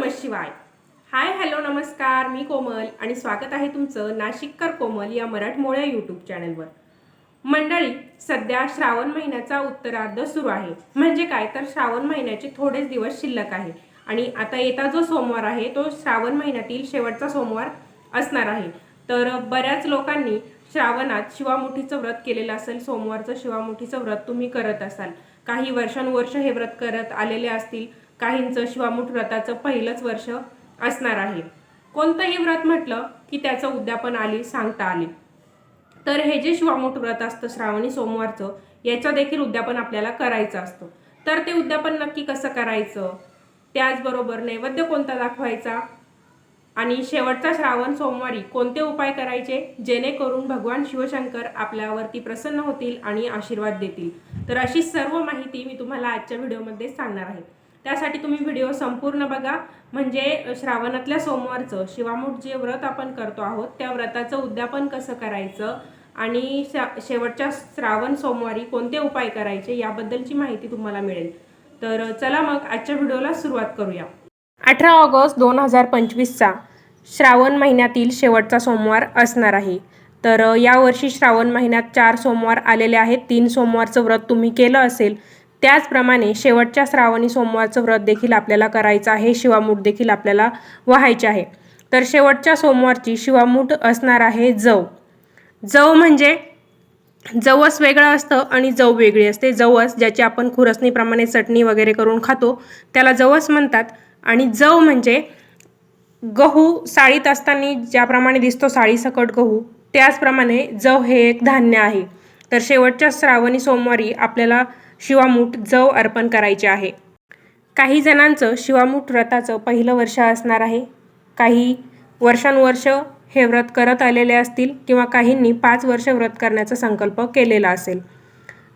नमः शिवाय. Hi hello नमस्कार मी कोमल आणि स्वागत आहे तुमचं नाशिककर कोमल या मराठमोळ्या यूट्यूब चॅनलवर मंडळी सध्या श्रावण महिन्याचा उत्तरार्ध सुरू आहे. म्हणजे काय? तर श्रावण महिन्याचे थोडेच दिवस शिल्लक आहे. आणि आता येता जो सोमवार आहे तो श्रावण महिन्यातील शेवटचा सोमवार असणार आहे. तर बऱ्याच लोकांनी श्रावणात शिवामुठीचं व्रत केलेलं असेल सोमवारचं शिवामुठीचं व्रत तुम्ही करत असाल. काही वर्षानुवर्ष हे व्रत करत आलेले असतील. काहींचं शिवामुठ व्रताचं पहिलंच वर्ष असणार आहे. कोणतंही व्रत म्हटलं की त्याचं उद्यापन आली सांगता आली. तर हे जे शिवामुठ व्रत असतं श्रावणी सोमवारचं याचं देखील उद्यापन आपल्याला करायचं असतं. तर ते उद्यापन नक्की कसं करायचं? त्याचबरोबर नैवेद्य कोणता दाखवायचा? आणि शेवटचा श्रावण सोमवारी कोणते उपाय करायचे? जेणेकरून भगवान शिवशंकर आपल्यावरती प्रसन्न होतील आणि आशीर्वाद देतील. तर अशी सर्व माहिती मी तुम्हाला आजच्या व्हिडिओमध्ये सांगणार आहे. त्यासाठी तुम्ही व्हिडिओ संपूर्ण बघा. म्हणजे श्रावणातल्या सोमवारचं शिवामूठ जे व्रत आपण करतो आहोत त्या व्रताचं उद्यापन कसं करायचं आणि शेवटच्या श्रावण सोमवारी कोणते उपाय करायचे याबद्दलची माहिती तुम्हाला मिळेल. तर चला मग आजच्या व्हिडिओला सुरुवात करूया. अठरा ऑगस्ट दोन हजार पंचवीसचा श्रावण महिन्यातील शेवटचा सोमवार असणार आहे. तर यावर्षी श्रावण महिन्यात चार सोमवार आलेले आहेत. तीन सोमवारचं व्रत तुम्ही केलं असेल त्याचप्रमाणे शेवटच्या श्रावणी सोमवारचं व्रत देखील आपल्याला करायचं आहे शिवामूठ देखील आपल्याला व्हायचे आहे. तर शेवटच्या सोमवारची शिवामूठ असणार आहे जव. जव म्हणजे जवस वेगळं असतं आणि जव वेगळी असते. जवस ज्याची आपण खुरसणीप्रमाणे चटणी वगैरे करून खातो त्याला जवस म्हणतात. आणि जव म्हणजे गहू साळीत असताना ज्याप्रमाणे दिसतो साळीसकट गहू त्याचप्रमाणे जव हे एक धान्य आहे. तर शेवटच्या श्रावणी सोमवारी आपल्याला शिवामूठ जव अर्पण करायचे आहे. काही जणांचं शिवामूठ व्रताचं पहिलं वर्ष असणार आहे. काही वर्षानुवर्ष हे व्रत करत आलेले असतील किंवा काहींनी पाच वर्ष व्रत करण्याचा संकल्प केलेला असेल.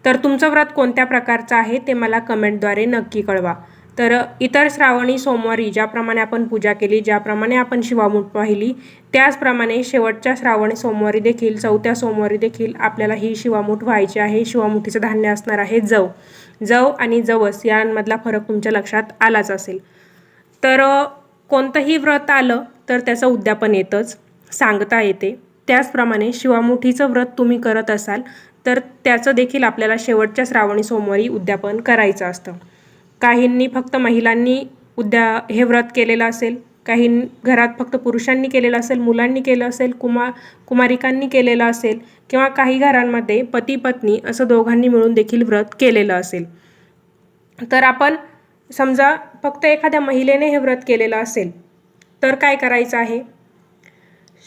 तर तुमचं व्रत कोणत्या प्रकारचं आहे ते मला कमेंटद्वारे नक्की कळवा. तर इतर श्रावणी सोमवारी ज्याप्रमाणे आपण पूजा केली ज्याप्रमाणे आपण शिवामूठ पाहिली त्याचप्रमाणे शेवटच्या श्रावणी सोमवारी देखील चौथ्या सोमवारी देखील आपल्याला ही शिवामूठ व्हायची आहे. शिवामुठीचं धान्य असणार आहे जव. जव आणि जवस यांमधला फरक तुमच्या लक्षात आलाच असेल. तर कोणतंही व्रत आलं तर त्याचं उद्यापन येतंच सांगता येते. त्याचप्रमाणे शिवामुठीचं व्रत तुम्ही करत असाल तर त्याचं देखील आपल्याला शेवटच्या श्रावणी सोमवारी उद्यापन करायचं असतं. काहींनी फक्त महिलांनी उद्या हे व्रत केलेलं असेल काही घरात फक्त पुरुषांनी केलेलं असेल मुलांनी केलं असेल कुमा कुमारिकांनी केलेलं असेल किंवा काही घरांमध्ये पती पत्नी असं दोघांनी मिळून देखील व्रत केलेलं असेल. तर आपण समजा फक्त एखाद्या महिलेने हे व्रत केलेलं असेल तर काय करायचं आहे?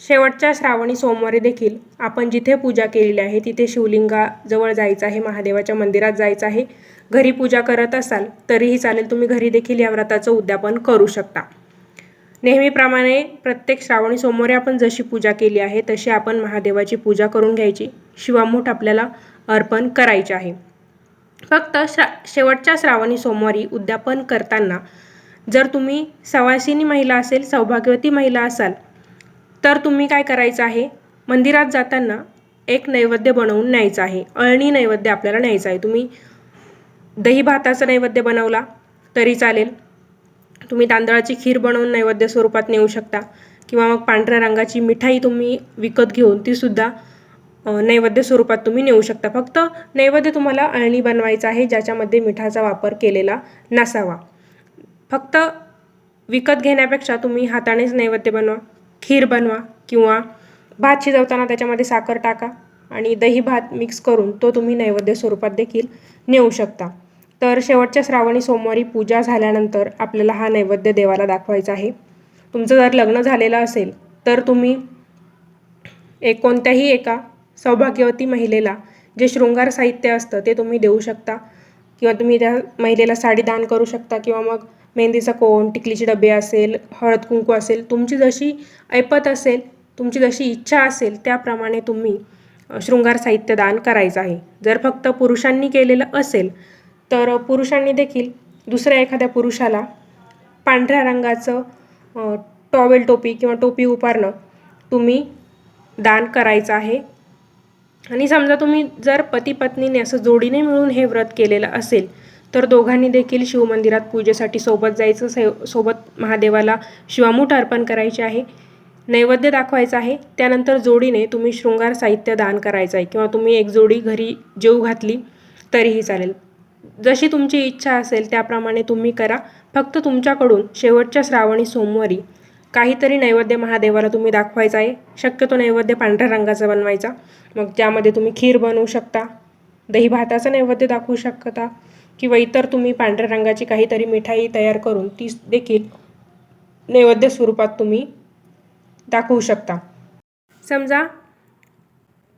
शेवटच्या श्रावणी सोमवारी देखील आपण जिथे पूजा केलेली आहे तिथे शिवलिंगाजवळ जायचं आहे महादेवाच्या मंदिरात जायचं आहे. घरी पूजा करत असाल तरीही चालेल तुम्ही घरी देखील या व्रताचं उद्यापन करू शकता. नेहमीप्रमाणे प्रत्येक श्रावणी सोमवारी आपण जशी पूजा केली आहे तशी आपण महादेवाची पूजा करून घ्यायची. शिवामूठ आपल्याला अर्पण करायचे आहे. फक्त श्रा शेवटच्या श्रावणी सोमवारी उद्यापन करताना जर तुम्ही सवासिनी महिला असेल सौभाग्यवती महिला असाल तर तुम्ही काय करायचं आहे? मंदिरात जाताना एक नैवेद्य बनवून न्यायचं आहे. अळणी नैवेद्य आपल्याला न्यायचं आहे. तुम्ही दही भाताचा नैवेद्य बनवला तरी चालेल. तुम्ही तांदळाची खीर बनवून नैवेद्य स्वरूपात नेऊ शकता. किंवा मग पांढऱ्या रंगाची मिठाई तुम्ही विकत घेऊन तीसुद्धा नैवेद्य स्वरूपात तुम्ही नेऊ शकता. फक्त नैवेद्य तुम्हाला अळणी बनवायचं आहे ज्याच्यामध्ये मिठाचा वापर केलेला नसावा. फक्त विकत घेण्यापेक्षा तुम्ही हातानेच नैवेद्य बनवा. खीर बनवा किंवा भात शिजवताना त्याच्यामध्ये साखर टाका आणि दही भात मिक्स करून तो तुम्ही नैवेद्य स्वरूपात देखील नेऊ शकता. तर शेवटच्या श्रावणी सोमवारी पूजा झाल्यानंतर आपल्याला हा नैवेद्य देवाला दाखवायचा आहे. तुमचं जर लग्न झालेलं असेल तर तुम्ही एक कोणत्याही एका सौभाग्यवती महिलेला जे शृंगार साहित्य असतं ते तुम्ही देऊ शकता किंवा तुम्ही त्या महिलेला साडी दान करू शकता किंवा मग मेहंदीचा कोण टिकलीचे डबे असेल हळद कुंकू असेल तुमची जशी ऐपत असेल तुमची जशी इच्छा असेल त्याप्रमाणे तुम्ही शृंगार साहित्य दान करायचं आहे. जर फक्त पुरुषांनी केलेलं असेल तर पुरुषांनी देखील दुसऱ्या एखाद्या पुरुषाला पांढऱ्या रंगाचं टॉवेल टोपी किंवा टोपी उपारणं तुम्ही दान करायचं आहे. आणि समजा तुम्ही जर पती पत्नीने असं जोडीने मिळून हे व्रत केलेलं असेल तर दोघांनी देखील शिवमंदिरात पूजेसाठी सोबत जायचं से सोबत महादेवाला शिवामूठ अर्पण करायचे आहे. नैवेद्य दाखवायचा आहे. त्यानंतर जोडीने तुम्ही शृंगार साहित्य दान करायचं आहे किंवा तुम्ही एक जोडी घरी जेऊ घातली तरीही चालेल. जशी तुमची इच्छा असेल त्याप्रमाणे तुम्ही करा. फक्त तुमच्याकडून शेवटच्या श्रावणी सोमवारी काहीतरी नैवेद्य महादेवाला तुम्ही दाखवायचा आहे. शक्यतो नैवेद्य पांढऱ्या रंगाचा बनवायचा. मग त्यामध्ये तुम्ही खीर बनवू शकता. दही भाताचं नैवेद्य दाखवू शकता. किंवा इतर तुम्ही पांढऱ्या रंगाची काहीतरी मिठाई तयार करून ती देखील नैवेद्य स्वरूपात तुम्ही दाखवू शकता. समजा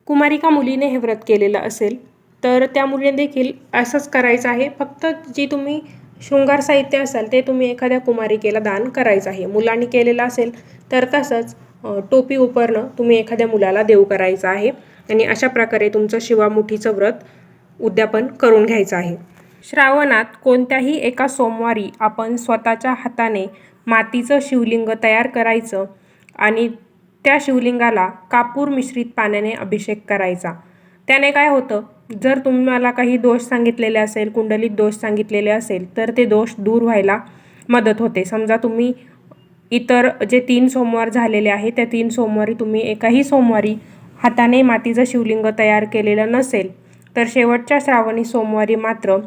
कुमारिका मुलीने हे व्रत केलेलं असेल तर त्या मुलीने देखील असंच करायचं आहे. फक्त जी तुम्ही शृंगार साहित्य असाल ते तुम्ही एखाद्या कुमारिकेला दान करायचं आहे. मुलांनी केलेलं असेल तर तसंच टोपी उपरणं तुम्ही एखाद्या मुलाला देऊ करायचं आहे. आणि अशा प्रकारे तुमचं शिवामुठीचं व्रत उद्यापन करून घ्यायचं आहे. श्रावणात कोणत्याही एका सोमवारी आपण स्वतःच्या हाताने मातीचं शिवलिंग तयार करायचं आणि त्या शिवलिंगाला कापूर मिश्रित पाण्याने अभिषेक करायचा. त्याने काय होतं? जर तुम्हाला काही दोष सांगितलेले असेल कुंडलीत दोष सांगितलेले असेल तर ते दोष दूर व्हायला मदत होते. समजा तुम्ही इतर जे तीन सोमवार झालेले आहे त्या तीन सोमवारी तुम्ही एकाही सोमवारी हाताने मातीचं शिवलिंग तयार केलेलं नसेल तर शेवटच्या श्रावणी सोमवारी मात्र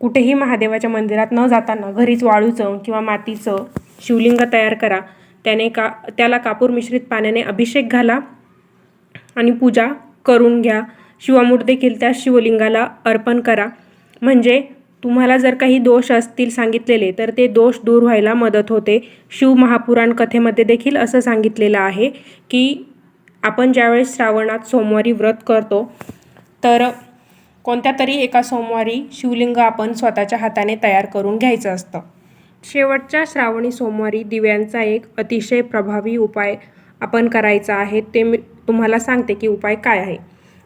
कुठेही महादेवाच्या मंदिरात न जाताना घरीच वाळूचं किंवा मातीचं शिवलिंग तयार करा. त्याने का त्याला कापूर मिश्रित पाण्याने अभिषेक घाला आणि पूजा करून घ्या. शिवामूठ देखील त्या शिवलिंगाला अर्पण करा. म्हणजे तुम्हाला जर काही दोष असतील सांगितलेले तर ते दोष दूर व्हायला मदत होते. शिव महापुराण कथेमध्ये देखील असं सांगितलेलं आहे की आपण ज्यावेळेस श्रावणात सोमवारी व्रत करतो तर कोणत्या तरी एका सोमवारी शिवलिंग आपण स्वतःच्या हाताने तयार करून घ्यायचं असतं. शेवटच्या श्रावणी सोमवारी दिव्यांचा एक अतिशय प्रभावी उपाय आपण करायचा आहे ते मी तुम्हाला सांगते की उपाय काय आहे.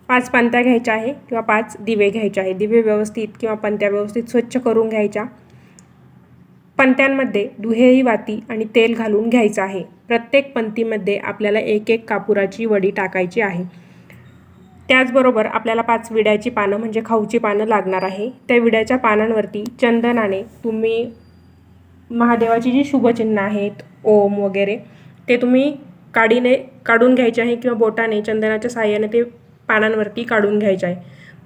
पाच पंत्या घ्यायच्या आहे किंवा पाच दिवे घ्यायचे आहे. दिवे व्यवस्थित किंवा पंत्या व्यवस्थित स्वच्छ करून घ्यायच्या. पंत्यांमध्ये दुहेरी वाती आणि तेल घालून घ्यायचं आहे. प्रत्येक पंतीमध्ये आपल्याला एक एक कापुराची वडी टाकायची आहे. त्याचबरोबर आपल्याला पाच विड्याची पानं म्हणजे खाऊची पानं लागणार आहे. त्या विड्याच्या पानांवरती चंदनाने तुम्ही महादेवाची जी शुभचिन्ह आहेत ओम वगैरे ते तुम्ही काडीने काढून घ्यायचे आहे किंवा बोटाने चंदनाच्या साह्याने ते पानांवरती काढून घ्यायचे आहे.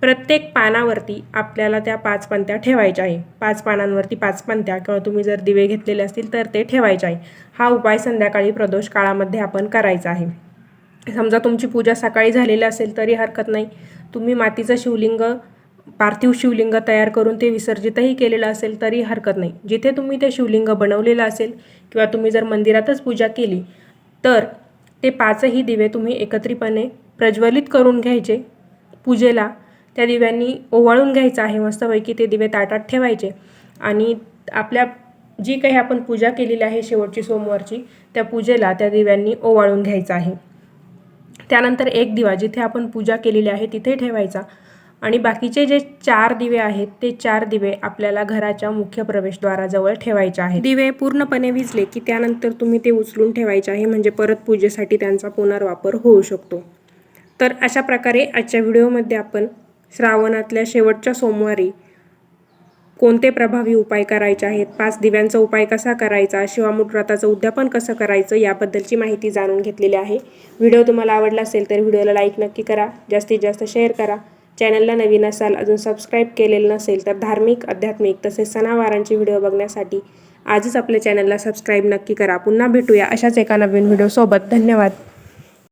प्रत्येक पानावरती आपल्याला त्या पाच पंत्या ठेवायच्या आहे. पाच पानांवरती पाच पंत्या किंवा तुम्ही जर दिवे घेतलेले असतील तर ते ठेवायचे आहे. हा उपाय संध्याकाळी प्रदोष काळामध्ये आपण करायचा आहे. समजा तुमची पूजा सकाळी झालेली असेल तरी हरकत नाही. तुम्ही मातीचं शिवलिंग पार्थिव शिवलिंग तयार करून ते विसर्जितही केलेलं असेल तरी हरकत नाही. जिथे तुम्ही ते शिवलिंग बनवलेलं असेल किंवा तुम्ही जर मंदिरातच पूजा केली तर ते पाचही दिवे तुम्ही एकत्रितपणे प्रज्वलित करून घ्यायचे. पूजेला त्या दिव्यांनी ओवाळून घ्यायचं आहे मस्तपैकी ते दिवे ताटात ठेवायचे. आणि आपल्या जी काही आपण पूजा केलेली आहे शेवटची सोमवारची त्या पूजेला त्या दिव्यांनी ओवाळून घ्यायचं आहे. त्यानंतर एक दिवा जिथे आपण पूजा केलेली आहे तिथे ठेवायचा. आणि बाकीचे जे चार दिवे आहेत ते चार दिवे आपल्याला घराच्या मुख्य प्रवेशद्वाराजवळ ठेवायचे आहेत. दिवे पूर्णपणे विजले की त्यानंतर तुम्ही ते उचलून ठेवायचे आहे म्हणजे परत पूजेसाठी त्यांचा पुनर्वापर होऊ शकतो. तर अशा प्रकारे आजच्या व्हिडिओमध्ये आपण श्रावणातल्या शेवटच्या सोमवारी कोणते प्रभावी उपाय करायचे आहेत? पाच दिव्यांचा उपाय कसा करायचा? शिवामूठ व्रताचं उद्यापन कसं करायचं? याबद्दलची माहिती जाणून घेतलेली आहे. व्हिडिओ तुम्हाला आवडला असेल तर व्हिडिओला लाईक नक्की करा. जास्तीत जास्त शेअर करा. चॅनलला नवीन असाल अजून सबस्क्राईब केलेलं नसेल तर धार्मिक आध्यात्मिक तसेच सणावारांचे व्हिडिओ बघण्यासाठी आजच आपल्या चॅनलला सबस्क्राईब नक्की करा. पुन्हा भेटूया अशाच एका नवीन व्हिडिओसोबत. धन्यवाद.